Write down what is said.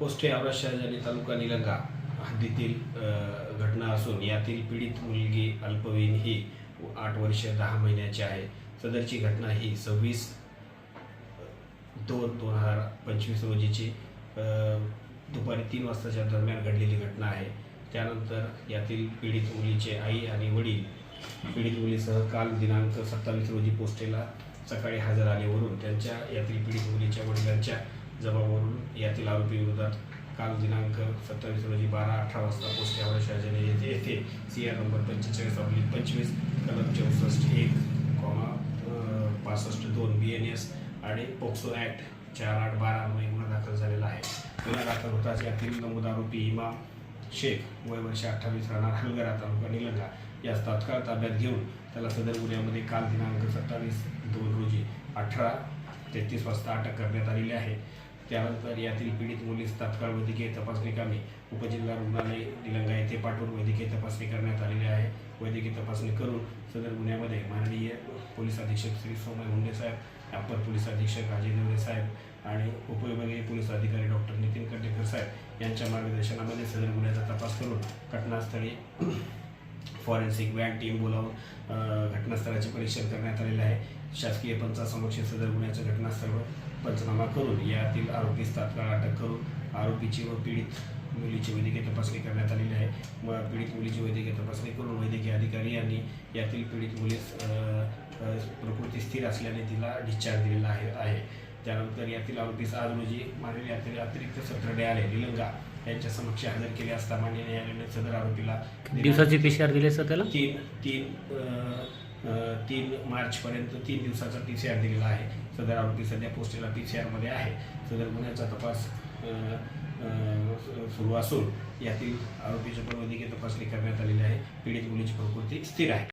पोस्टे औरत आणि तालुका निलंगा हद्दीतील घटना असून यातील पीडित मुलगी अल्पवयीन ही आठ वर्ष दहा महिन्याची आहे. सदरची घटना ही सव्वीस दोन दोन हजार पंचवीस रोजीची दुपारी तीन वाजताच्या दरम्यान घडलेली घटना आहे. त्यानंतर यातील पीडित मुलीचे आई आणि वडील पीडित मुलीसह काल दिनांक सत्तावीस रोजी पोस्टेला सकाळी हजर आलेवरून त्यांच्या यातील पीडित मुलीच्या वडिलांच्या जबाबावरून यातील आरोपीविरोधात काल दिनांक सत्तावीस रोजी बारा अठरा वाजता पोस्ट यावर शहाजाने येथे येथे सी आर नंबर पंचेचाळीस अब्लिक पंचवीस कलम चौसष्ट एक कॉमा पासष्ट दोन बी एन एस आणि पोक्सो ॲक्ट चार आठ बारा अन्वये गुन्हा दाखल झालेला आहे. गुन्हा दाखल होताच यातील नमूद आरोपी इमा शेख वय वर्ष अठ्ठावीस राहणार हलगरा तालुका निलंगा. यास तात्काळ ताब्यात घेऊन त्याला सदर गुन्ह्यामध्ये काल दिनांक सत्तावीस दोन रोजी अठरा तेहतीस वाजता अटक करण्यात आलेली आहे. त्यानंतर यातील पीडित मुलीस तात्काळ वैद्यकीय तपासणी कामी उपजिल्हा रुग्णालय निलंगा येथे पाठवून वैद्यकीय तपासणी करण्यात आलेली आहे. वैद्यकीय तपासणी करून सदर गुन्ह्यामध्ये माननीय पोलीस अधीक्षक श्री सोमय हुंडे साहेब अप्पर पोलीस अधीक्षक अजय देवरे साहेब आणि उपविभागीय पोलीस अधिकारी डॉक्टर नितीन कंडेकर साहेब यांच्या मार्गदर्शनामध्ये सदर गुन्ह्याचा तपास करून घटनास्थळी फॉरेन्सिक वॅन टीम बोलावून घटनास्थळाचे परीक्षण करण्यात आलेले आहे. शासकीय पंचासमक्ष सदर गुन्ह्याचं घटनास्थळ पंचनामा करून यातील आरोपीस तात्काळ अटक करून आरोपीची व पीडित मुलीची वैद्यकीय तपासणी करण्यात आलेली आहे. व पीडित मुलीची वैद्यकीय तपासणी करून वैद्यकीय अधिकारी यांनी यातील पीडित मुलीस प्रकृती स्थिर असल्याने तिला डिस्चार्ज दिलेला आहे आहे. त्यानंतर यातील आरोपीस आज रोजी माननीय अतिरि- अतिरिक्त सत्र न्यायालय निलंगा यांच्या समक्ष हजर केले असता मान्य न्यायालयाने सदर आरोपीला दिवसाची पी सी आर दिले सर त्याला? तीन तीन तीन मार्चपर्यंत तीन दिवसाचा पी सी आर दिलेला आहे. सदर आरोपी सध्या पोस्टेला पी सी आरमध्ये आहे. सदर गुन्ह्याचा तपास सुरू असून यातील आरोपीच्या पण वैद्यकीय तपासणी करण्यात आलेली आहे. पीडित मुलीची प्रकृती स्थिर आहे.